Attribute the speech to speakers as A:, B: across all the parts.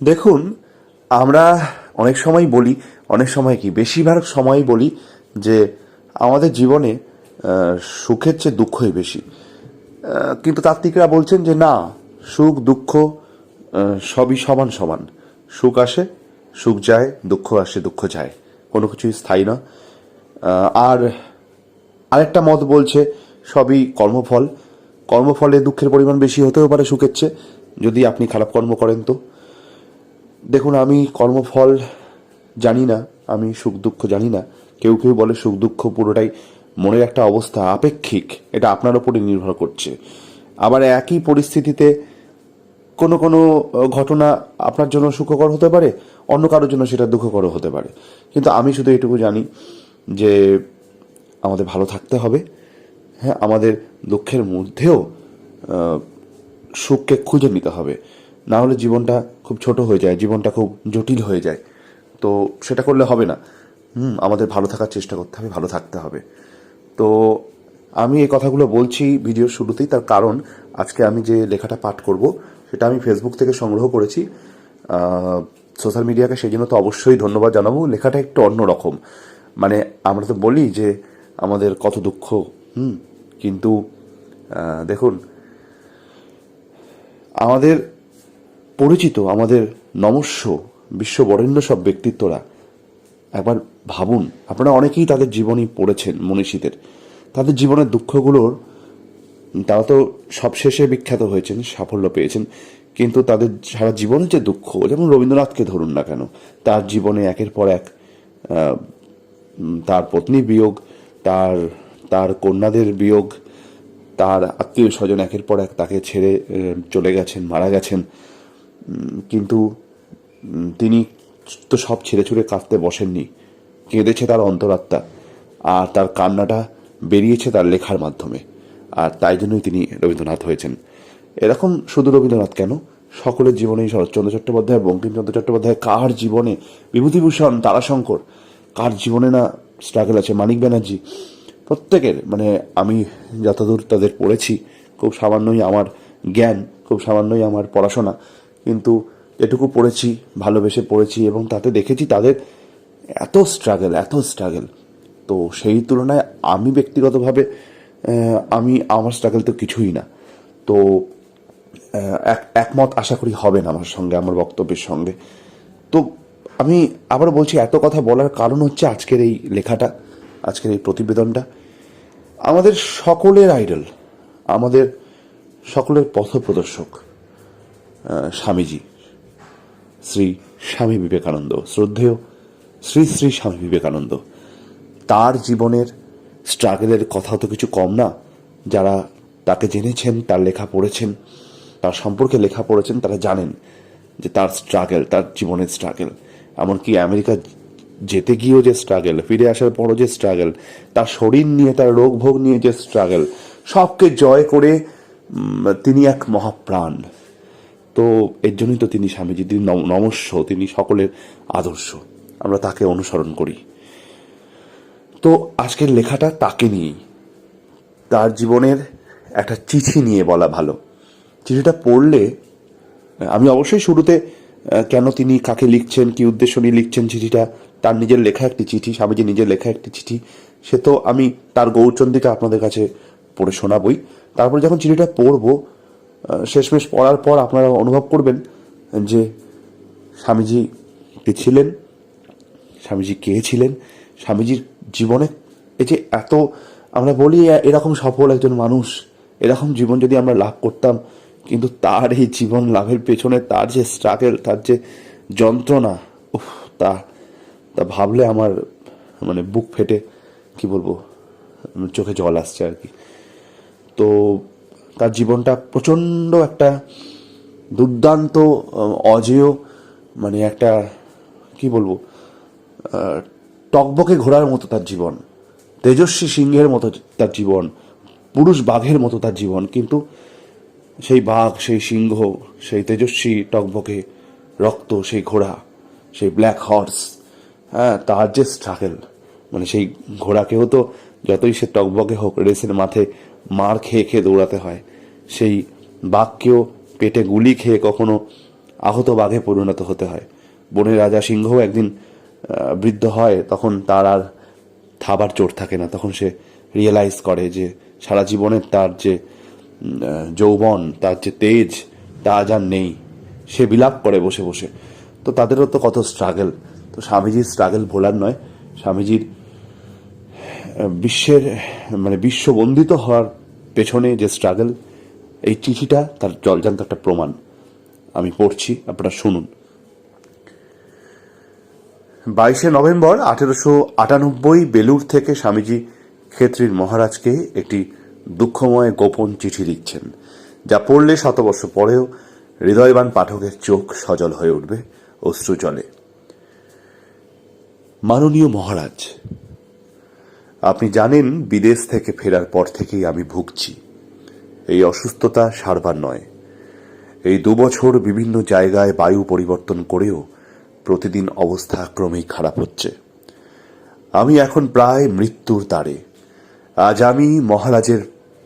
A: দেখুন, আমরা অনেক সময় বলি, অনেক সময় কি, বেশিরভাগ সময় বলি যে আমাদের জীবনে সুখের চেয়ে দুঃখই বেশি। কিন্তু তাত্ত্বিকরা বলছেন যে না, সুখ, দুঃখ সবই সমান সমান। সুখ আসে, সুখ যায়, দুঃখ আসে, দুঃখ যায়। কোনো কিছুই স্থায়ী না। আর আরেকটা মত বলছে, সবই কর্মফল। কর্মফলে দুঃখের পরিমাণ বেশি হতেও পারে সুখের চেয়ে, যদি আপনি খারাপ কর্ম করেন তো। দেখুন, আমি কর্মফল জানি না, আমি সুখ দুঃখ জানি না। কেউ কেউ বলে সুখ দুঃখ পুরোটাই মনের একটা অবস্থা আপেক্ষিক, এটা আপনার উপরে নির্ভর করছে। আবার একই পরিস্থিতিতে কোনো কোনো ঘটনা আপনার জন্য সুখকর হতে পারে, অন্য কারোর জন্য সেটা দুঃখকর হতে পারে। কিন্তু আমি শুধু এটুকু জানি যে আমাদের ভালো থাকতে হবে। হ্যাঁ আমাদের দুঃখের মধ্যেও সুখকে খুঁজে নিতে হবে। না হলে জীবনটা খুব ছোট হয়ে যায়, জীবনটা খুব জটিল হয়ে যায়। তো সেটা করলে হবে না। হুম, আমাদের ভালো থাকার চেষ্টা করতে হবে, ভালো থাকতে হবে। তো আমি এই কথাগুলো বলছি ভিডিওর শুরুতেই, তার কারণ আজকে আমি যে লেখাটা পাঠ করব, সেটা আমি ফেসবুক থেকে সংগ্রহ করেছি। সোশ্যাল মিডিয়াকে সেই জন্য তো অবশ্যই ধন্যবাদ জানাব। লেখাটা একটু অন্যরকম মানে আমরা তো বলি যে আমাদের কত দুঃখ, হুম, কিন্তু দেখুন, আমাদের পরিচিত আমাদের নমস্য বিশ্ব বরেণ্য সব ব্যক্তিত্বরা। একবার ভাবুন, আপনারা অনেকেই তাদের জীবনী পড়েছেন মনীষীদের। তাদের জীবনের দুঃখগুলোর, তারা তো সবশেষে বিখ্যাত হয়েছেন, সাফল্য পেয়েছেন, কিন্তু তাদের সারা জীবনের যে দুঃখ, যেমন রবীন্দ্রনাথকে ধরুন না কেন, তার জীবনে একের পর এক তার পত্নী বিয়োগ, তার তার কন্যাদের বিয়োগ, তার আত্মীয় স্বজন একের পর এক তাকে ছেড়ে চলে গেছেন, মারা গেছেন। কিন্তু তিনি তো সব ছেড়ে ছুড়ে কাঁদতে বসেননি। কেঁদেছে তার অন্তরাত্মা, আর তার কান্নাটা বেরিয়েছে তার লেখার মাধ্যমে, আর তাই জন্যই তিনি রবীন্দ্রনাথ হয়েছেন। এরকম শুধু রবীন্দ্রনাথ কেন? সকলের জীবনেই শরৎচন্দ্র চট্টোপাধ্যায়, বঙ্কিমচন্দ্র চট্টোপাধ্যায়, কার জীবনে? বিভূতিভূষণ, তারাশঙ্কর, কার জীবনে না স্ট্রাগল আছে? মানিক ব্যানার্জি, প্রত্যেকের মানে আমি যতদূর তাদের পড়েছি, খুব সামান্যই আমার জ্ঞান, খুব সামান্যই আমার পড়াশোনা কিন্তু এটুকু পড়েছি ভালোবেসে পড়েছি এবং তাতে দেখেছি তাদের এত স্ট্রাগল এত স্ট্রাগল তো সেই তুলনায় আমি ব্যক্তিগতভাবে আমি আমার স্ট্রাগল তো কিছুই না। তো এক একমত আশা করি হবেন আমার সঙ্গে আমার বক্তব্যের সঙ্গে। তো আমি আবার বলছি এত কথা বলার কারণ হচ্ছে আজকের এই লেখাটা আজকের এই প্রতিবেদনটা। আমাদের সকলের আইডল আমাদের সকলের পথপ্রদর্শক। আহ, স্বামীজি। শ্রী স্বামী বিবেকানন্দ। শ্রদ্ধেয় শ্রী শ্রী স্বামী বিবেকানন্দ। তার জীবনের স্ট্রাগলের কথা তো কিছু কম না। যারা তাকে জেনেছেন, তার লেখা পড়েছেন, তার সম্পর্কে লেখা পড়েছেন, তারা জানেন যে তার স্ট্রাগল, তার জীবনের স্ট্রাগল। এমনকি আমেরিকা যেতে গিয়েও যে স্ট্রাগল, ফিরে আসার পরও যে স্ট্রাগল, তার শরীর নিয়ে, তার রোগ ভোগ নিয়ে যে স্ট্রাগল, সবকে জয় করে তিনি এক মহাপ্রাণ। তো এর জন্যই তো তিনি স্বামীজি, তিনি নম- নমস্য, তিনি সকলের আদর্শ। আমরা তাকে অনুসরণ করি। তো আজকের লেখাটা তাকে নিয়েই। তার জীবনের একটা চিঠি নিয়ে বলা ভালো। চিঠিটা পড়লে, আমি অবশ্যই শুরুতে কেন তিনি কাকে লিখছেন, কি উদ্দেশ্য নিয়ে লিখছেন চিঠিটা, তার নিজের লেখা একটি চিঠি, স্বামীজি নিজের লেখা একটি চিঠি, সে তো আমি তার গৌরচন্দিকা আপনাদের কাছে পড়ে শোনাবই। তারপরে যখন চিঠিটা পড়ব শেষমেশ পড়ার পর আপনারা অনুভব করবেন যে স্বামীজি কে ছিলেন, স্বামীজি কে ছিলেন, স্বামীজির জীবনে এই যে এত আমরা বলি এরকম সফল একজন মানুষ, এরকম জীবন যদি আমরা লাভ করতাম, কিন্তু তার এই জীবন লাভের পেছনে তার যে স্ট্রাগল তার যে যন্ত্রণা, উফ, তা তা ভাবলে আমার মানে বুক ফেটে, কি বলব, চোখে জল আসছে আর কি। তো তার জীবনটা প্রচণ্ড একটা দুর্দান্ত অজেয় মানে একটা, কি বলব টকবকে ঘোড়ার মতো তার জীবন, তেজস্বী সিংহের মতো তার জীবন, পুরুষ বাঘের মতো তার জীবন, কিন্তু সেই বাঘ, সেই সিংহ, সেই তেজস্বী টকবকে রক্ত, সেই ঘোড়া, সেই ব্ল্যাক হর্স হ্যাঁ তার যে স্ট্রাগল মানে সেই ঘোড়াকেও তো যতই সে টকবকে হোক, রেসের মাঠে মার খেয়ে খেয়ে দৌড়াতে হয়। সেই বাঘকেও পেটে গুলি খেয়ে কখনো আহত বাঘে পরিণত হতে হয়। বনের রাজা সিংহ একদিন বৃদ্ধ হয়, তখন তার আর থাবার চোট থাকে না। তখন সে রিয়েলাইজ করে যে সারা জীবনের তার যে যৌবন, তার যে তেজ, তা আজ আর নেই। সে বিলাপ করে বসে বসে। তো তাদেরও তো কত স্ট্রাগল তো স্বামীজির স্ট্রাগল ভোলার নয়। স্বামীজির বিশ্বের মানে বিশ্ববন্দিত হওয়ার পেছনে যে স্ট্রাগল এই চিঠিটা তার জলজান্ত একটা প্রমাণ। আমি পড়ছি, আপনারা শুনুন। বাইশে নভেম্বর আঠেরোশো আটানব্বই বেলুর থেকে স্বামীজি ক্ষেত্রীর মহারাজকে একটি দুঃখময় গোপন চিঠি লিখছেন, যা পড়লে শতবর্ষ পরেও হৃদয়বান পাঠকের চোখ সজল হয়ে উঠবে, অশ্রু জলে মাননীয় মহারাজ আপনি জানেন, বিদেশ থেকে ফেরার পর থেকেই আমি ভুগছি। এই অসুস্থতা সারবার নয়। এই দুবছর বিভিন্ন জায়গায় বায়ু পরিবর্তন করেও প্রতিদিন অবস্থা ক্রমেই খারাপ হচ্ছে। আমি এখন প্রায় মৃত্যুর দ্বারে আজ আমি মহারাজের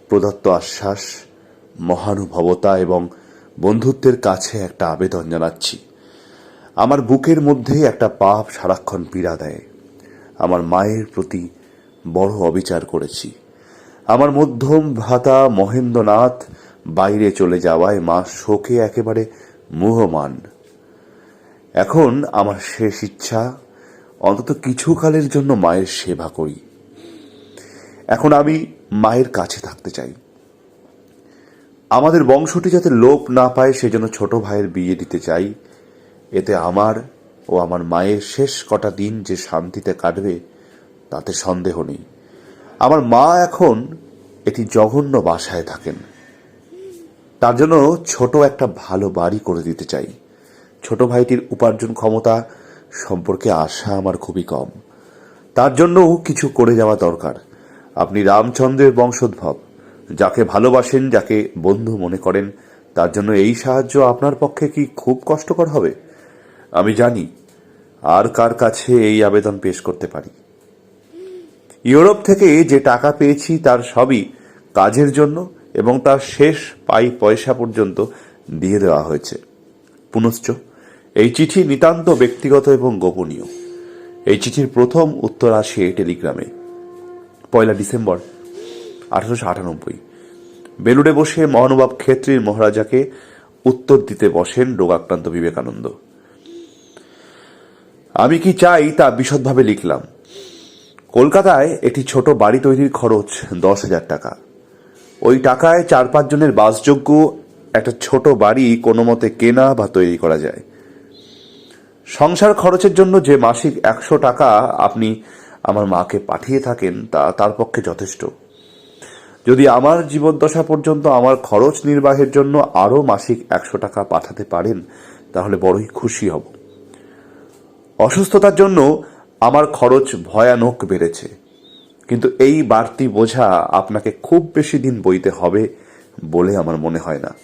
A: প্রদত্ত আশ্বাস, মহানুভবতা এবং বন্ধুত্বের কাছে একটা আবেদন জানাচ্ছি। আমার বুকের মধ্যে একটা পাপ সারাক্ষণ পীড়া দেয়। আমার মায়ের প্রতি বড় অবিচার করেছি। আমার মধ্যম ভ্রাতা মহেন্দ্রনাথ বাইরে চলে যাওয়ায় মা শোকে একেবারে মুহমান। এখন আমার শেষ ইচ্ছা, অন্তত কিছুকালের জন্য মায়ের সেবা করি। এখন আমি মায়ের কাছে থাকতে চাই। আমাদের বংশটি যাতে লোপ না পায়, সেজন্য ছোট ভাইয়ের বিয়ে দিতে চাই। এতে আমার ও আমার মায়ের শেষ কটা দিন যে শান্তিতে কাটবে তাতে সন্দেহ নেই। আমার মা এখন একটি জঘন্য বাসায় থাকেন। তার জন্য ছোট একটা ভালো বাড়ি করে দিতে চাই। ছোট ভাইটির উপার্জন ক্ষমতা সম্পর্কে আশা আমার খুবই কম। তার জন্যও কিছু করে যাওয়া দরকার। আপনি রামচন্দ্রের বংশোদ্ভব। যাকে ভালোবাসেন, যাকে বন্ধু মনে করেন, তার জন্য এই সাহায্য আপনার পক্ষে কি খুব কষ্টকর হবে? আমি জানি। আর কার কাছে এই আবেদন পেশ করতে পারি? ইউরোপ থেকে যে টাকা পেয়েছি তার সবই কাজের জন্য এবং তার শেষ পাই পয়সা পর্যন্ত দিয়ে দেওয়া হয়েছে। পুনশ্চ, এই চিঠি নিতান্ত ব্যক্তিগত এবং গোপনীয়। এই চিঠির প্রথম উত্তর আসে টেলিগ্রামে। পয়লা ডিসেম্বর, আঠারোশো আটানব্বই। বেলুড়ে বসে মহানুভব ক্ষেত্রীর মহারাজাকে উত্তর দিতে বসেন রোগাক্রান্ত বিবেকানন্দ। আমি কি চাই তা বিশদভাবে লিখলাম। কলকাতায় একটি ছোট বাড়ি তৈরির খরচ দশ হাজার টাকা। ওই টাকায় চার পাঁচ জনের বাসযোগ্য একটা ছোট বাড়ি কোনো মতে কেনা বা তৈরি করা যায়। সংসার খরচের জন্য যে মাসিক একশো টাকা আপনি আমার মাকে পাঠিয়ে থাকেন তা তার পক্ষে যথেষ্ট। যদি আমার জীবদ্দশা পর্যন্ত আমার খরচ নির্বাহের জন্য আরও মাসিক একশো টাকা পাঠাতে পারেন, তাহলে বড়ই খুশি হব। অসুস্থতার জন্য আমার খরচ ভয়ানক বেড়েছে। কিন্তু এই বাড়তি বোঝা আপনাকে খুব বেশি দিন বইতে হবে বলে আমার মনে হয় না।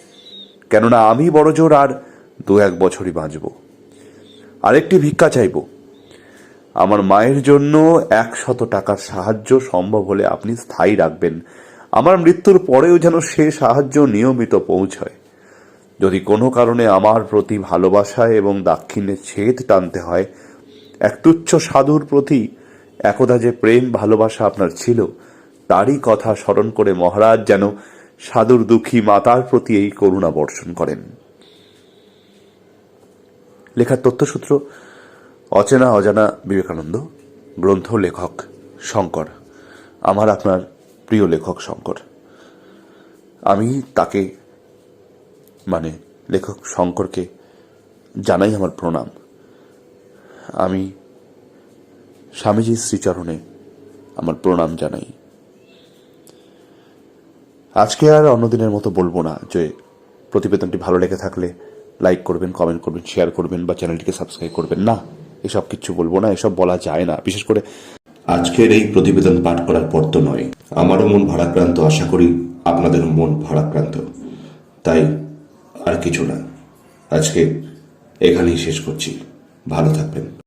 A: কেননা আমি বড় জোর আর দু এক বছরই বাঁচব। আরেকটি ভিক্ষা চাইব। আমার মায়ের জন্য একশত টাকার সাহায্য সম্ভব হলে আপনি স্থায়ী রাখবেন। আমার মৃত্যুর পরেও যেন সে সাহায্য নিয়মিত পৌঁছয়। যদি কোনো কারণে আমার প্রতি ভালোবাসায় এবং দাক্ষিণ্যে ছেদ টানতে হয় এক তুচ্ছ সাধুর প্রতি একদা যে প্রেম ভালোবাসা আপনার ছিল, তারই কথা স্মরণ করে মহারাজ যেন সাধুর দুঃখী মাতার প্রতি এই করুণা বর্ষণ করেন। লেখার তথ্যসূত্র, অচেনা অজানা বিবেকানন্দ, গ্রন্থ লেখক শঙ্কর। আমার আপনার প্রিয় লেখক শঙ্কর। আমি তাকে মানে লেখক শঙ্করকে জানাই আমার প্রণাম। আমি স্বামীজির শ্রীচরণে আমার প্রণাম জানাই। আজকে আর অন্যদিনের মতো বলব না যে প্রতিবেদনটি ভালো লেগে থাকলে লাইক করবেন, কমেন্ট করবেন, শেয়ার করবেন বা চ্যানেলটিকে সাবস্ক্রাইব করবেন। না, এসব কিছু বলব না, এসব বলা যায় না। বিশেষ করে
B: আজকের এই প্রতিবেদন পাঠ করার পর তো নয়। আমারও মন ভারাক্রান্ত, আশা করি আপনাদের মন ভারাক্রান্ত। তাই আর কিছু না। আজকে এখানেই শেষ করছি। ভালো থাকবেন।